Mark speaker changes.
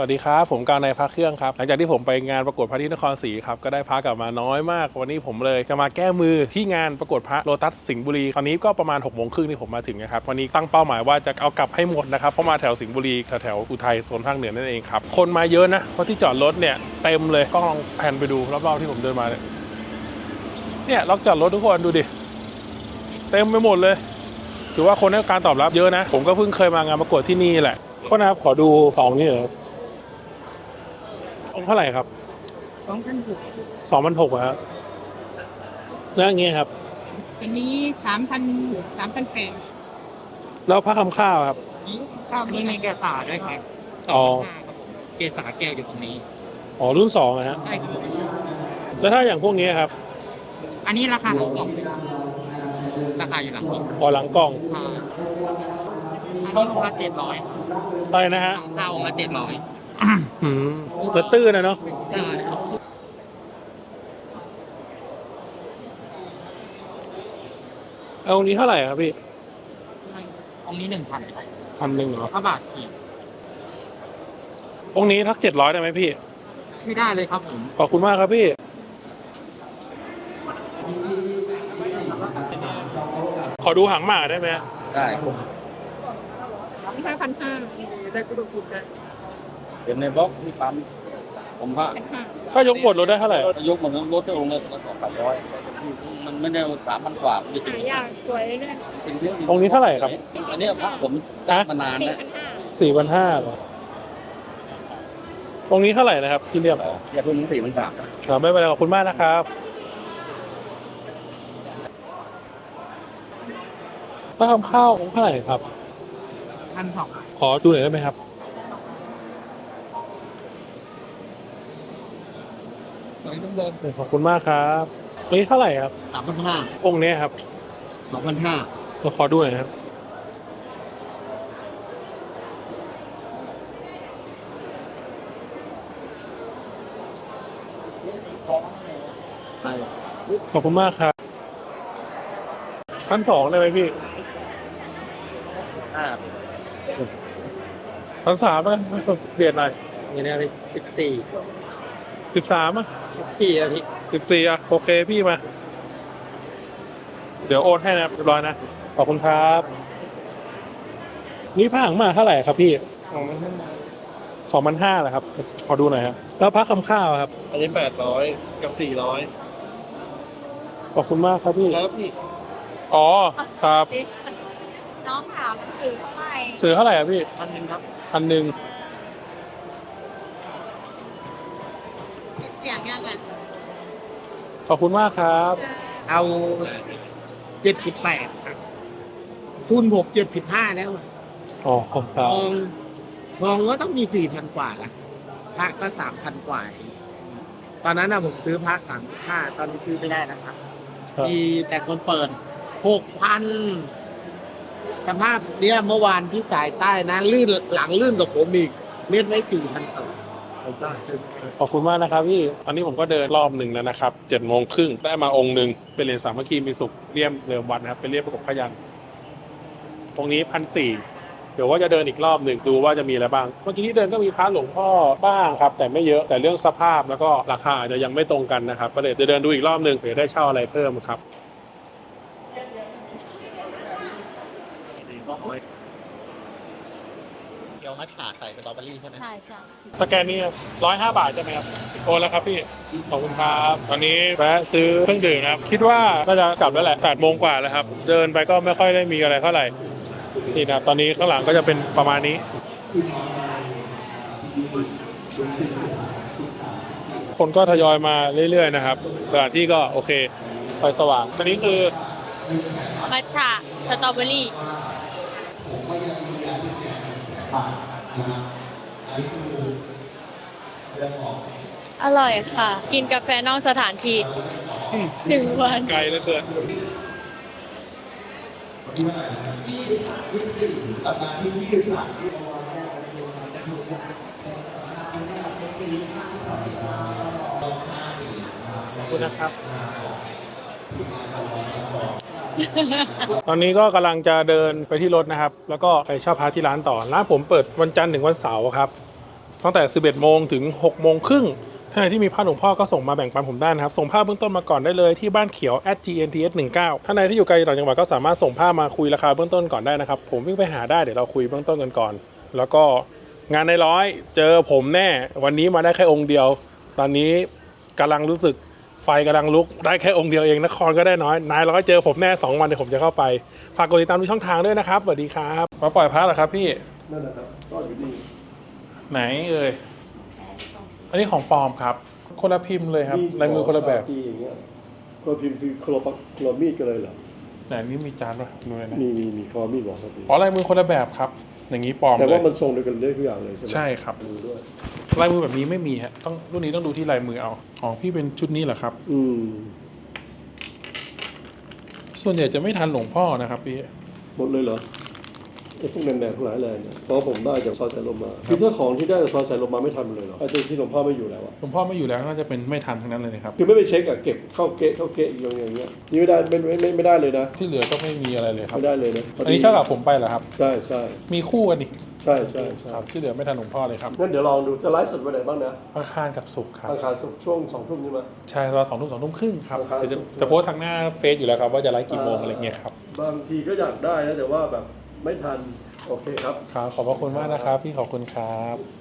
Speaker 1: วัสดีครับ ผมกาวนายพระเครื่องครับ หลังจากที่ผมไปงานประกวดพระที่นครศรีครับ ก็ได้พระกลับมาน้อยมาก วันนี้ผมเลยจะมาแก้มือที่งานประกวดพระโลตัสสิงห์บุรีตอนนี้ก็ประมาณ6กโมงครึ่งที่ผมมาถึงนะครับ วันนี้ตั้งเป้าหมายว่าจะเอากลับให้หมดนะครับ เพราะมาแถวสิงห์บุรีแถวอุทัยโซนภาคเหนือนั่นเองครับ คนมาเยอะนะ เพราะที่จอดรถเนี่ยเต็มเลยก็ลองแผนไปดูรอบๆที่ผมเดินมาเนี่ย เนี่ยล็อกจอดรถทุกคนดูดิ เต็มไปหมดเลย ถือว่าคนให้การตอบรับเยอะนะ ผมก็เพิ่งเคยมางานประกวดที่นี่แหละก็นะครับขอดูสองนี่เหรอ องค์เท่าไหร่ครับ
Speaker 2: สองพันหก
Speaker 1: สองพันหกครับแล้วอย่างเงี้ยครับ
Speaker 2: อันนี้สามพันสามพันแปด
Speaker 1: แล้วพระคำข้าวครับ
Speaker 2: ข้าว
Speaker 3: อัน
Speaker 2: นี้
Speaker 3: นี้
Speaker 2: ใน
Speaker 3: มีเกษาด้วยครับ
Speaker 1: อ๋อ
Speaker 3: เกษาแก้วอยู่ตรงนี้
Speaker 1: อ๋อรุ่นสองนะฮะ
Speaker 2: ใช่ครับ
Speaker 1: แล้วถ้าอย่างพวกนี้ครับ
Speaker 2: อันนี้ราคาหลังกล่อง
Speaker 3: ราคาอยู่หลังนี้
Speaker 1: อ๋อหลังกล่อง
Speaker 3: ค่ะอันนี้องค์ละเจ็ดร้อย
Speaker 1: อะไรนะฮะ
Speaker 3: ข้าวองค์ละเจ็ดร้อย
Speaker 1: อืม เสือตื้อนะเนาะ
Speaker 3: ใช่
Speaker 1: เอาองค์นี้เท่าไหร่ครับพี่
Speaker 3: องค์นี้หนึ่งพัน
Speaker 1: พันหนึ่งเหรอ
Speaker 3: พระบาทสี่
Speaker 1: องค์นี้ทักเจ็ดร้อยได้ไหมพี่
Speaker 3: ไม่ได้เลยครับผม
Speaker 1: ขอบคุณมากครับพี่ขอดูหางหมาได้ไหม
Speaker 4: ได้
Speaker 2: ห้าพันห้าได้กุฎกุฎได้
Speaker 4: เห็นในบล็อกที่ปั๊มผมว่า
Speaker 2: พันห้า
Speaker 1: ถ้ายกบทรถได้เท่าไหร่
Speaker 4: ยกมันลดได้องค์ละสองพันร้อยมันไม่ได้สามพันกว่ามันจะ
Speaker 2: หายากสวยเลย
Speaker 4: เป็นเรื่อง
Speaker 1: องค์นี้เท่าไหร่ครับ
Speaker 4: อันเนี้ยพระผม
Speaker 1: ฮะ
Speaker 4: มานาน
Speaker 2: สี่
Speaker 4: แล้ว
Speaker 2: พันห้า
Speaker 1: สี่พันห้าเหรอองค์นี้เท่าไหร่นะครับที่เรียบ
Speaker 4: อย่าเพิ่งสี่พันสาม
Speaker 1: ครับไม่เป็นไรขอบคุณมากนะครับถ้าทำข้าวองค์เท่าไหร่ครับ
Speaker 3: พันสอง
Speaker 1: ขอดูหน่อยได้ไหมครับ
Speaker 3: สวยเดิม
Speaker 1: ขอบคุณมากครับองค์นี้เท่าไหร่ครับ
Speaker 3: สามพันห้า
Speaker 1: องค์นี้ครับ
Speaker 3: สองพันห้า
Speaker 1: ขอดูหน่อยครับ
Speaker 3: ใช่
Speaker 1: ขอบคุณมากครับพันสองได้ไหมพี่
Speaker 3: ห้า
Speaker 1: พันสามนะเปลี่ยนหน่อย
Speaker 3: นี่นะพี่สิบสี่
Speaker 1: สิบสามอะ
Speaker 3: พี่อะพี่
Speaker 1: สิบสี่อะ โอเคพี่มา เดี๋ยวโอนให้นะเรียบร้อยนะ ขอบคุณครับ นี่ผ้าหางหมาเท่าไหร่ครับพี่สองพันห้าเหรอครับ ขอดูหน่อยครับ แล้วผ้าคำข้าวครับ
Speaker 5: อันนี้แปดร้อยกับสี่ร้อย
Speaker 1: ขอบคุณมากครับพี่
Speaker 5: ครับพี่
Speaker 1: อ๋อ ครับ
Speaker 2: น้องถามมันถือเท่าไหร่
Speaker 1: ซื้อเท่าไหร่ครับพี่
Speaker 3: พันหนึ่งครับ
Speaker 1: พันหนึ่ง
Speaker 2: เสียงยังไง
Speaker 1: ขอบคุณมากครับ
Speaker 3: เอาเจ็ดสิบแปดครับทุนผมเจ็ดสิบห้าแล้ว
Speaker 1: อ๋อค
Speaker 3: ท
Speaker 1: รับ
Speaker 3: องทองก็ต้องมีสี่พันกว่าละพระก็สามพันกว่าตอนนั้นนะผมซื้อพระสามห้าตอนนี้ซื้อไม่ได้นะครับ
Speaker 1: ครับ
Speaker 3: มีแต่คนเปิดหกพันสภาพเนี้ยเมื่อวานที่สายใต้นะ ลื่นหลังลื่นกับผมอีกเม็ดไว้สี่พันสองผมก็ซื้อ
Speaker 1: ขอบคุณมากนะครับพี่ตอนนี้ผมก็เดินรอบหนึ่งแล้วนะครับเจ็ดโมงครึ่งได้มาองค์หนึ่งเป็นเหรียญสามัคคีมีสุขเลี่ยมเดิมวัดนะครับเป็นเลี่ยมประกบพยันตรงนี้พันสี่เดี๋ยวว่าจะเดินอีกรอบหนึ่งดูว่าจะมีอะไรบ้างเมื่อกี้ที่เดินก็มีพระหลวงพ่อบ้างครับ แต่ไม่เยอะแต่เรื่องสภาพแล้วก็ราคาอาจจะยังไม่ตรงกันนะครับก็เลยจะเดินดูอีกรอบหนึ่งเผื่อได้เช่าอะไรเพิ่มครับ
Speaker 3: เกี๊ยวมัทฉะใส่สตรอเบอรี่ใช่ไหม
Speaker 2: ใช่ใช่
Speaker 1: สแกนนี้ร้อยห้าบาทใช่ไหมครับโอนแล้วครับพี่ ขอบคุณครับ ตอนนี้แวะซื้อเครื่องดื่มนะครับ คิดว่าน่าจะกลับแล้วแหละแปดโมงกว่าแล้วครับ เดินไปก็ไม่ค่อยได้มีอะไรเท่าไหร่ นี่นะครับ ตอนนี้ข้างหลังก็จะเป็นประมาณนี้ คนก็ทยอยมาเรื่อยๆนะครับสถานที่ก็โอเค ไฟสว่าง ตอนนี้คือ
Speaker 2: มัทฉะสตรอเบอรี่ อร่อยค่ะ กินกาแฟนอกสถานที่หนึ่งวัน
Speaker 1: ไกลเหลือเกินขอบคุณนะครับ ตอนนี้ก็กำลังจะเดินไปที่รถนะครับ แล้วก็ไปเช่าพาที่ร้านต่อ ร้านผมเปิดวันจันทร์ถึงวันเสาร์ครับ ตั้งแต่ 11 โมงถึง 6 โมงครึ่งท่านไหนที่มีภาพหลวงพ่อก็ส่งมาแบ่งปันผมได้นะครับ ส่งภาพเบื้องต้นมาก่อนได้เลยที่บ้านเขียว @gnts 19ท่านไหนที่อยู่ไกลต่างจังหวัดก็สามารถส่งภาพมาคุยราคาเบื้องต้นก่อนได้นะครับ ผมวิ่งไปหาได้เดี๋ยวเราคุยเบื้องต้นกันก่อน แล้วก็งานในร้อยเจอผมแน่ วันนี้มาได้แค่องค์เดียว ตอนนี้กำลังรู้สึก ไฟกำลังลุกได้แค่องค์เดียวเองนครก็ได้น้อยนายเราก็เจอผมแน่สองวันเดี๋ยวผมจะเข้าไปฝากกดติดตามทุกช่องทางด้วยนะครับสวัสดีครับมาปล่อยพระเหรอครับพี่
Speaker 5: นั่นแหละครับก็อยู่นี่
Speaker 1: ไหนเอ่ยอันนี้ของปลอมครับ คนละพิมพ์เลยครับลายมือคนละแบบ
Speaker 5: ที่อย่างเงี้ยก็พิมพ์คือโครปักโครมีดกันเลยเหรอ
Speaker 1: ไหนนี่มีจานป่ะดูเลยนะ
Speaker 5: มีมีมีโครมีดบอกครับพี่
Speaker 1: อ๋อลายมือคนละแบบครับ อย่างนี้ปลอม
Speaker 5: แต่
Speaker 1: เล
Speaker 5: ว่าย มันทรงเดียวกันได้ทุกอย่างเลยใช่ไหม
Speaker 1: ใช่ครับ
Speaker 5: ดูด้วย
Speaker 1: ลายมือแบบนี้ไม่มีฮะต้องรุ่นนี้ต้องดูที่ลายมือเอาของพี่เป็นชุดนี้เหรอครับ
Speaker 5: อืม
Speaker 1: ส่วนใหญ่จะไม่ทันหลวงพ่อนะครับพี่
Speaker 5: หมดเลยเหรอ ไอ้พวกแดงๆทั้งหลายแรงเนี่ยเพราะผมได้จากซอยสายลมมาคือถ้าของที่ได้จากซอยสายลมมาไม่ทันเลยเหรอไอ้ตัวที่หลวงพ่อไม่อยู่แล้วอะ
Speaker 1: หลวงพ่อไม่อยู่แล้วน่าจะเป็นไม่ทันทั้งนั้นเลยนะครับ
Speaker 5: คือไม่ไปเช็คอะเก็บเข้าเกะเข้าเกะอีกอย่างเงี้ยนี่ไม่ได้ไม่ไม่ไม่ไม่ได้เลยนะ
Speaker 1: ที่เหลือก็ไม่มีอะไรเลยครับ
Speaker 5: ไม่ได้เลยนะ
Speaker 1: อันนี้เช่ากับผมไปเหรอครับ
Speaker 5: ใช่ใช่
Speaker 1: มีคู่กันดิ
Speaker 5: ใช่ใช่ใช่
Speaker 1: ครับที่เหลือไม่ทันหลวงพ่อเลยครับ
Speaker 5: งั้นเดี๋ยวลองดูจะไลฟ์สดวันไหนบ้างนะ
Speaker 1: อังคารกับศุกร์ครับ
Speaker 5: อังคารศุกร์ช่วงสองทุ่มใช่ไหม
Speaker 1: ใช่ตอนสองทุ่มสองทุ่มครึ่งครับ
Speaker 5: อังคาร
Speaker 1: แต่จะ
Speaker 5: ศุกร์
Speaker 1: จะโพสต์ทางหน้าเฟซอยู่แล้วครับว่าจะไลฟ์กี่โมง
Speaker 5: อ่า
Speaker 1: อะไรเงี้ยครับ
Speaker 5: บางทีก็อยากได้นะแต่ว่าแบบ ไม่ทัน โอเคครับ
Speaker 1: ครับ ขอบพระคุณมากนะครับ พี่ขอบคุณครับ